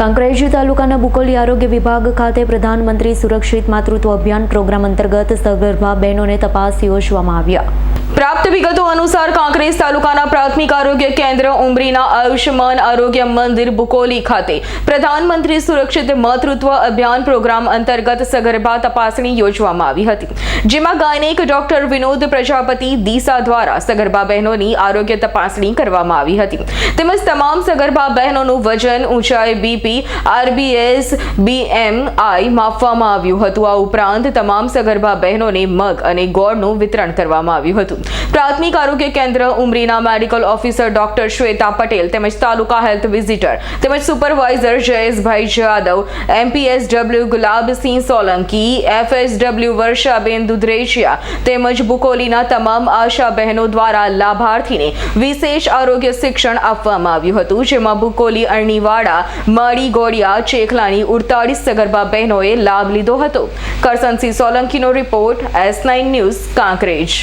કાંકરેજી તાલુકાના બુકોલી આરોગ્ય વિભાગ ખાતે પ્રધાનમંત્રી સુરક્ષિત માતૃત્વ અભિયાન પ્રોગ્રામ અંતર્ગત સગર્ભા બહેનોને તપાસ યોજવામાં આવ્યા. વિગતો અનુસાર કાંકરેજ તાલુકાના પ્રાથમિક આરોગ્ય કેન્દ્ર ઉમરીના આયુષ્યમાન આરોગ્ય મંદિર બુકોલી ખાતે પ્રધાનમંત્રી સુરક્ષિત માતૃત્વ અભિયાન પ્રોગ્રામ અંતર્ગત સગર્ભા તપાસણી યોજવામાં આવી હતી, જેમાં ગાયનેક ડોક્ટર વિનોદ પ્રજાપતિ દીસા દ્વારા સગર્ભા બહેનોની આરોગ્ય તપાસણી કરવામાં આવી હતી. તેમજ તમામ સગર્ભા બહેનોનું વજન ઊંચાઈ બીપી, આરબીએસ, બીએમઆઈ માપવામાં આવ્યું હતું. આ ઉપરાંત તમામ સગર્ભા બહેનોને મગ અને ગોળનું વિતરણ કરવામાં આવ્યું હતું. પ્રાથમિક આરોગ્ય કેન્દ્ર ઉમરીના medical officer doctor Shweta Patel તેમજ તાલુકા હેલ્થ વિઝિટર તેમજ supervisor Jayeshbhai Jadav MPSW Gulabsinh Solanki, FSW Varshaben Dudhreshiya તેમજ બુકોલીના તમામ આશા બહેનો દ્વારા લાભાર્થીને વિશેષ આરોગ્ય શિક્ષણ આપવામાં આવ્યું હતું, જેમાં બુકોલી અરણીવાડા, માળી, ગોળિયા ચેખલાની ઉડતાળીસ સગર્ભા બહેનોએ લાભ લીધો હતો. Karsansinh સોલંકીનો report S nine news, Kankrej.